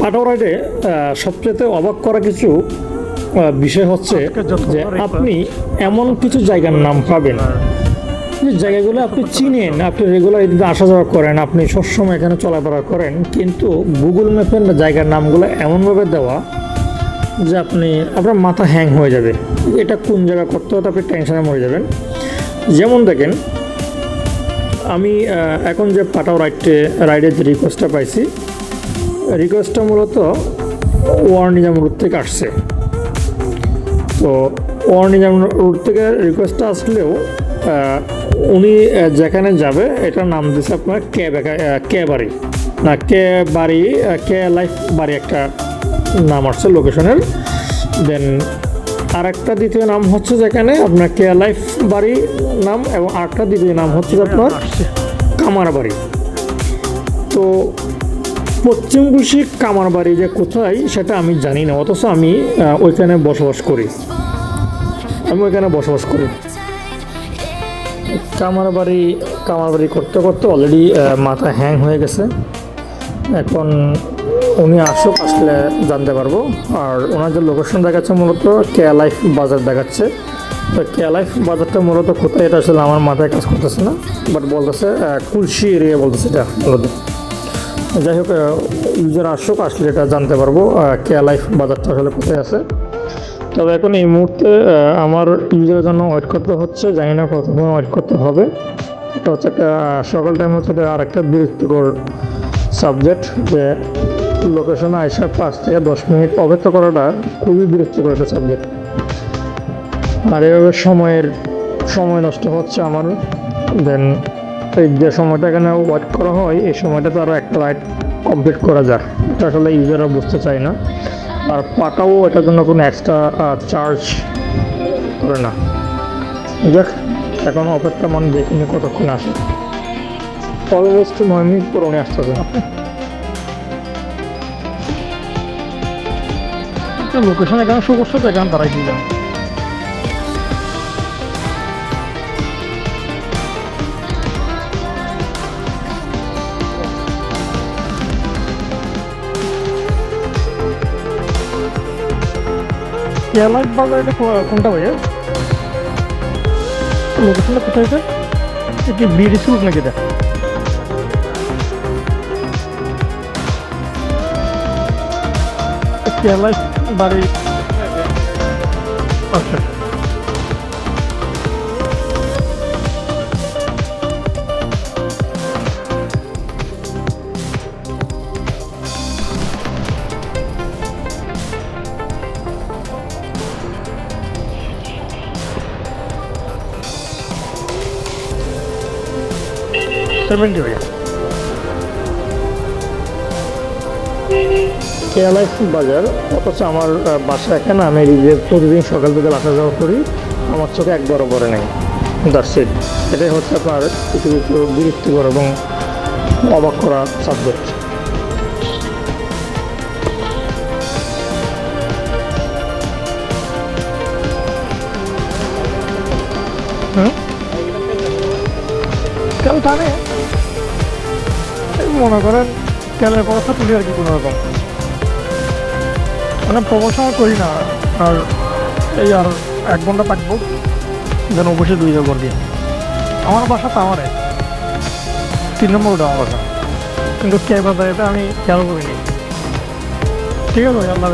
পাটাও রাইডে সবচেয়ে অবাক করা কিছু বিষয় হচ্ছে যে আপনি এমন কিছু জায়গার নাম পাবেন। যে জায়গাগুলো আপনি চিনেন আপনি রেগুলার এদিকে আসা যাওয়া করেন আপনি সবসময় এখানে চলাফেরা করেন কিন্তু গুগল ম্যাপের জায়গার নামগুলো এমনভাবে দেওয়া যে আপনি আপনার মাথা হ্যাং হয়ে যাবে। এটা কোন জায়গা করতে হতে আপনি টেনশনে মরে যাবেন। যেমন দেখেন আমি এখন যে পাটাও রাইডে রাইডের যে রিকোয়েস্টটা পাইছি রিকোয়েস্টটা মূলত ওয়ার্নিজাম রুট থেকে আসছে। তো ওয়ার্নিজাম রুট থেকে রিকোয়েস্টটা আসলেও উনি যেখানে যাবে এটার নাম দিচ্ছে আপনার কে কে বাড়ি না কে বাড়ি কে লাইফ বাড়ি একটা নাম আসছে লোকেশনের। দেন আর একটা দ্বিতীয় নাম হচ্ছে যেখানে আপনার কে লাইফ বাড়ি নাম এবং আরেকটা দ্বিতীয় নাম হচ্ছে আপনার কামার বাড়ি তো পশ্চিমকুশি কামার বাড়ি যে কোথায়, সেটা আমি জানি না, অথচ আমি ওইখানে বসবাস করি। আমি ওইখানে বসবাস করি। কামার বাড়ি কামার বাড়ি করতে করতে অলরেডি মাথা হ্যাং হয়ে গেছে। এখন উনি আসুক, আসলে জানতে পারব। আর ওনার যে লোকেশন দেখাচ্ছে মূলত কে লাইফ বাজার দেখাচ্ছে। তো কে লাইফ বাজারটা মূলত কোথায়, এটা আসলে আমার মাথায় কাজ করতেছে না। বাট বলতেছে কুলসি এরিয়া বলতেছে এটা মূলত। যাই হোক ইউজার আসুক, আসলে এটা জানতে পারব কে লাইফ বাজারটা আসলে কোথায় আছে। তবে এখন এই মুহূর্তে আমার ইউজারের জন্য ওয়েট করতে হচ্ছে, জানি না কতক্ষণ ওয়েট করতে হবে। এটা হচ্ছে একটা সকাল টাইম হচ্ছে আর একটা বিরক্তিকর সাবজেক্ট যে লোকেশনে আসার পাঁচ থেকে দশ মিনিট অপেক্ষা করাটা খুবই বিরক্তিকর একটা সাবজেক্ট আর এভাবে সময়ের, সময় নষ্ট হচ্ছে আমার দেন যে সময়টা এখানে ওয়াট করা হয়, এই সময়টা তো আরও একটা রাইড কমপ্লিট করা যায় এটা আসলে ইউজাররা বুঝতে চায় না। আর পাটাও এটার জন্য কোনো এক্সট্রা চার্জ করে না। দেখ এখন অপেক্ষা মানে দেখিনি কতক্ষণ আসে। অলমোস্ট নয় মিনিট উনি আসতেছে লোকেশন এখানে শো করছে তো, এখানে দাঁড়াই দিলাম এয়ারলাইন বাজার এটা কোনটা ভাইয়া? লোকেশনটা কোথায় স্যার? এটি বিডিসি রুট নাকি এটা? এয়ারলাইন বাড়ি। আচ্ছা। সেভেন্টি ভাইয়া কেয়ালাইফ বাজার? অথচ আমার বাসা এখানে, আমি যে প্রতিদিন সকাল থেকে আসা যাওয়া করি, আমার চোখে একবারও পড়ে নেই। দ্যাটস ইট এটাই হচ্ছে আপনার কিছু বিরক্তিকর এবং অবাক করা সাবজেক্ট তেল টানে এই মনে করেন তেলের খরচটা তুলি আর কি কোনো রকম। মানে প্রমোশন করি না, আর এই আর এক ঘণ্টা থাকব, যেন অবশ্যই দুই যাব দিয়ে। আমার বাসা তামারে তিন নম্বর ওটা আমার বাসা। কিন্তু কে বাজার আমি খেয়াল করিনি। ঠিক আছে আল্লাহ